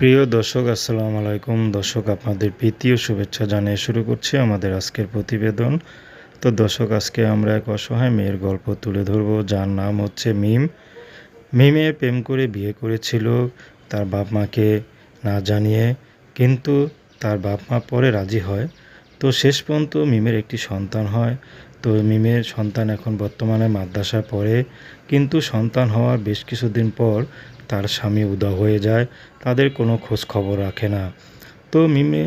প্রিয় দর্শক, আসসালামু আলাইকুম। দর্শক, আপনাদের প্রীতি ও শুভেচ্ছা জানিয়ে শুরু করছি আমাদের আজকের প্রতিবেদন। তো দর্শক, আজকে আমরা এক অসহায় মেয়ের গল্প তুলে ধরব। যার নাম হচ্ছে মিম। মিমে প্রেম করে বিয়ে করেছিল, তার বাপ মাকে না জানিয়ে, কিন্তু তার বাপ মা পরে রাজি হয়। তো শেষ পর্যন্ত মিমের একটি সন্তান হয়। তো মিমের সন্তান এখন বর্তমানে মাদ্রাসায় পড়ে, কিন্তু সন্তান হওয়ার বেশ কিছুদিন পর তার স্বামী উধাও হয়ে যায়, তাদের কোনো খোঁজ খবর রাখে না। তো মিমে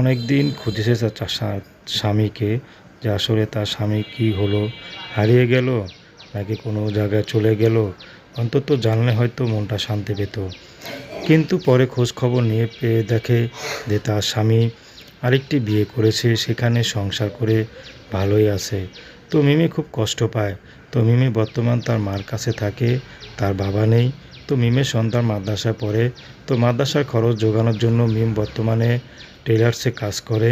অনেক দিন খুঁজেছে তার স্বামীকে, যে আসলে তার স্বামী কি হলো, হারিয়ে গেল নাকি কোনো জায়গায় চলে গেল? অন্তত জানলে হয়তো মনটা শান্তি পেত। কিন্তু পরে খোঁজ খবর নিয়ে পেয়ে দেখে যে তার স্বামী আরেকটি বিয়ে করেছে, সেখানে সংসার করে ভালোই আছে। তো মিমি খুব কষ্ট পায়। তো মিমি বর্তমান তার মার কাছে থাকে, তার বাবা নেই তো মিমের সন্তান মাদ্রাসায় পড়ে। তো মাদ্রাসার খরচ যোগানোর জন্য মিম বর্তমানে টেলার্সে কাজ করে।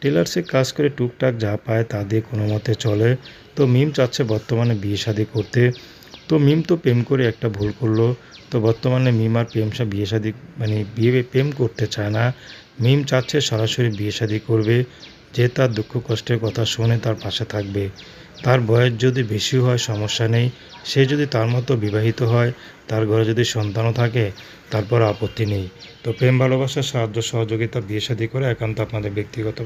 টেলার্সে কাজ করে টুকটাক যা পায় তা দিয়ে কোনো মতে চলে। তো মিম চাচ্ছে বর্তমানে বিয়ে শাদি করতে। তো মিম তো প্রেম করে একটা ভুল করল। তো বর্তমানে মিম আর প্রেম সা বিয়ে শাদি মানে বিয়ে প্রেম করতে চায় না। মিম চাচ্ছে সরাসরি বিয়ে শাদি করবে। যে তার দুঃখ কষ্টের কথা শুনে তার পাশে থাকবে। তার বয়স যদি বেশি হয়, সমস্যা নেই। সে যদি তার মতো বিবাহিত হয়, তার ঘরে যদি সন্তানও থাকে, তারপর আপত্তি নেই। তো প্রেম ভালোবাসার সাহায্য, সহযোগিতা বিয়ে শাদি করে একান্ত আপনাদের ব্যক্তিগত